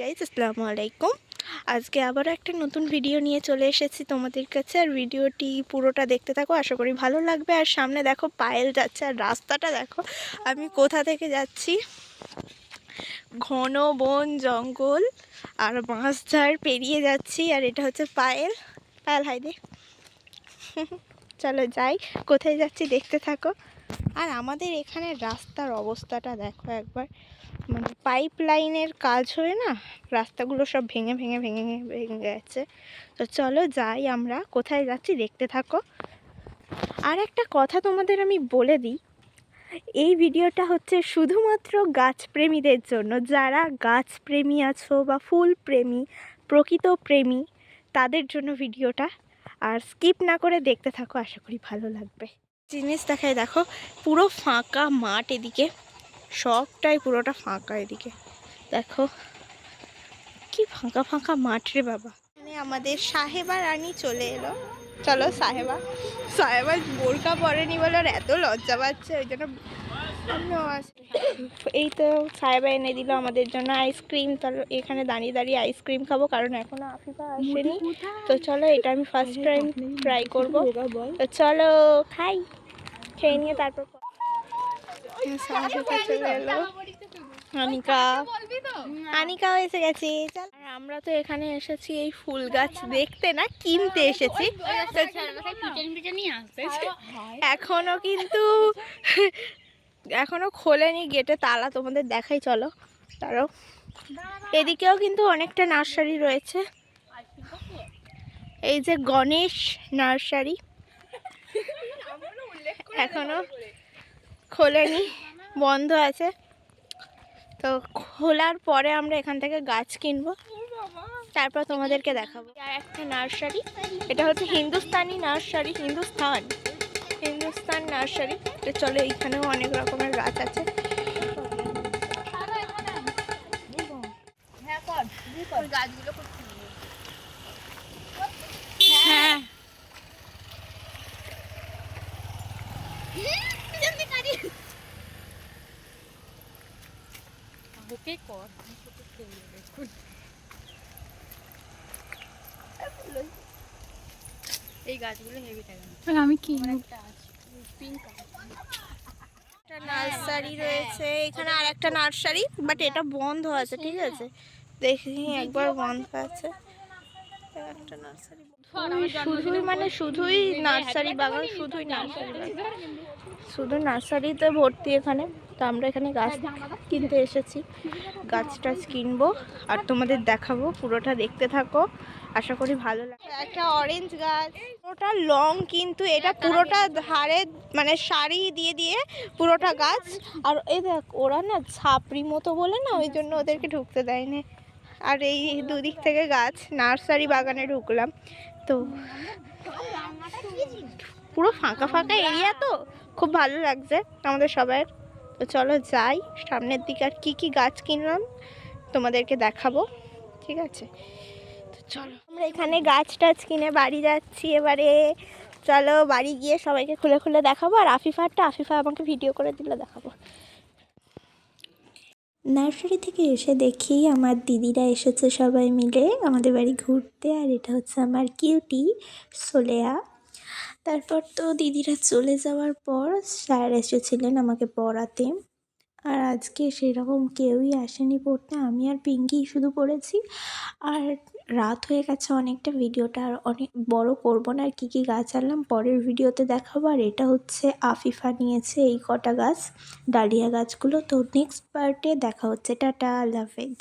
Guys আসসালামু আলাইকুম। আজকে আবারও একটা নতুন ভিডিও নিয়ে চলে এসেছি তোমাদের কাছে। আর ভিডিওটি পুরোটা দেখতে থাকো, আশা করি ভালো লাগবে। আর সামনে দেখো, পায়েল যাচ্ছে, আর রাস্তাটা দেখো, আমি কোথা থেকে যাচ্ছি? ঘন বন, জঙ্গল, আর বাঁশঝাড় পেরিয়ে যাচ্ছি। আর এটা হচ্ছে পায়েল। পায়েল হাই হাইদে চলো যাই, কোথায় যাচ্ছি দেখতে থাকো। আর আমাদের এখানে রাস্তার অবস্থাটা দেখো একবার। মানে পাইপ লাইনের কাজ হয়ে না রাস্তাগুলো সব ভেঙে ভেঙে ভেঙে ভেঙে গেছে। তো চলো যাই আমরা। কোথায় যাচ্ছি দেখতে থাকো। আর একটা কথা তোমাদের আমি বলে দিই। এই ভিডিওটা হচ্ছে শুধুমাত্র গাছপ্রেমীদের জন্য। যারা গাছপ্রেমী আছো বা ফুল প্রেমী প্রকৃত প্রেমী, তাদের জন্য ভিডিওটা। আর স্কিপ না করে দেখতে থাকো, আশা করি ভালো লাগবে। জিনিস দেখায় দেখো, পুরো ফাঁকা মাঠ এদিকে। সবটাই পুরোটা ফাঁকা এদিকে। দেখো, কি ফাঁকা ফাঁকা মাঠ রে বাবা। এখানে আমাদের সাহেবা রানী চলে এলো। চলো সাহেবা সাহেবা বোরকা পরেনি বলে আর এত লজ্জা পাচ্ছে, ওই জন্য এই তো সাহেবা এনে দিল আমাদের জন্য আইসক্রিম। তাহলে এখানে দাঁড়িয়ে দাঁড়িয়ে আইসক্রিম খাব, কারণ এখনও আফিফা আসেনি। তো চলো এটা আমি ফার্স্ট টাইম ট্রাই করব। তো চলো, খাই, খেয়ে নিয়ে তারপর ক- চলে এলো আনিকা আনিকাও এসে গেছে আর আমরা তো এখানে এসেছি এই ফুল গাছ দেখতে না কিনতে এসেছি। এখনও কিন্তু এখনও খোলেনি গেটে তালা তোমাদের দেখাই চলো। তারও। এদিকেও কিন্তু অনেকটা নার্সারি রয়েছে। এই যে গণেশ নার্সারি। এখনও খোলেনি, বন্ধ আছে। তো খোলার পরে আমরা এখান থেকে গাছ কিনবো। তারপর তোমাদেরকে দেখাবো। আর একটা নার্সারি। এটা হচ্ছে হিন্দুস্তানি নার্সারি হিন্দুস্তান হিন্দুস্তান নার্সারি। তো চলো, এইখানেও অনেক রকমের গাছ আছে। হ্যাঁ এই গাছগুলো হেভি থাকে আমি কি একটা আছে পিঙ্ক একটা নার্সারি রয়েছে এখানে আর একটা নার্সারি বাট এটা বন্ধ আছে ঠিক আছে দেখি একবার বন্ধ আছে একটা নার্সারি শুধুই মানে শুধুই নার্সারি বাগান শুধুই নার্সারি বাগান। শুধু নার্সারিতে ভর্তি এখানে। তো আমরা এখানে গাছ কিনতে এসেছি। গাছ টাছ কিনবো আর তোমাদের দেখাবো পুরোটা দেখতে থাকো। আশা করি ভালো লাগে একটা অরেঞ্জ গাছ। পুরোটা লং কিন্তু এটা পুরোটা ধারে মানে শাড়ি দিয়ে দিয়ে পুরোটা গাছ। আর এই দেখ ওরা না ছাপড়ি মতো বলে না ওই জন্য ওদেরকে ঢুকতে দেয়নি। আর এই দুদিক থেকে গাছ নার্সারি বাগানে ঢুকলাম। তো পুরো ফাঁকা ফাঁকা এরিয়া তো? খুব ভালো লাগছে আমাদের সবার তো চলো যাই, সামনের দিকে আর কী কী গাছ কিনলাম তোমাদেরকে দেখাবো, ঠিক আছে? তো চলো। আমরা এখানে গাছ টাছ কিনে বাড়ি যাচ্ছি এবারে। চলো বাড়ি গিয়ে সবাইকে খুলে খুলে দেখাবো, আর আফিফারটা, আফিফা আমাকে ভিডিও করে দিলে দেখাবো। নার্সারি থেকে এসে দেখি আমার দিদিরা এসেছে সবাই মিলে আমাদের বাড়ি ঘুরতে, আর এটা হচ্ছে আমার কিউটি সোলেয়া। তারপর তো দিদিরা চলে যাওয়ার পর স্যার এসেছিলেন আমাকে পড়াতে। আর আজকে সেরকম কেউই আসেনি পড়তে, আমি আর পিঙ্কি শুধু পড়েছি। আর রাত হয়ে গেছে অনেকটা, ভিডিওটা আর অনেক বড় করব না। আর কী কী গাছ আনলাম, পরের ভিডিওতে দেখাবো। আর এটা হচ্ছে আফিফা নিয়েছে এই কটা গাছ, ডালিয়া গাছগুলো। তো নেক্সট পার্টে দেখা হচ্ছে। টাটা, আল্লাহ হাফেজ।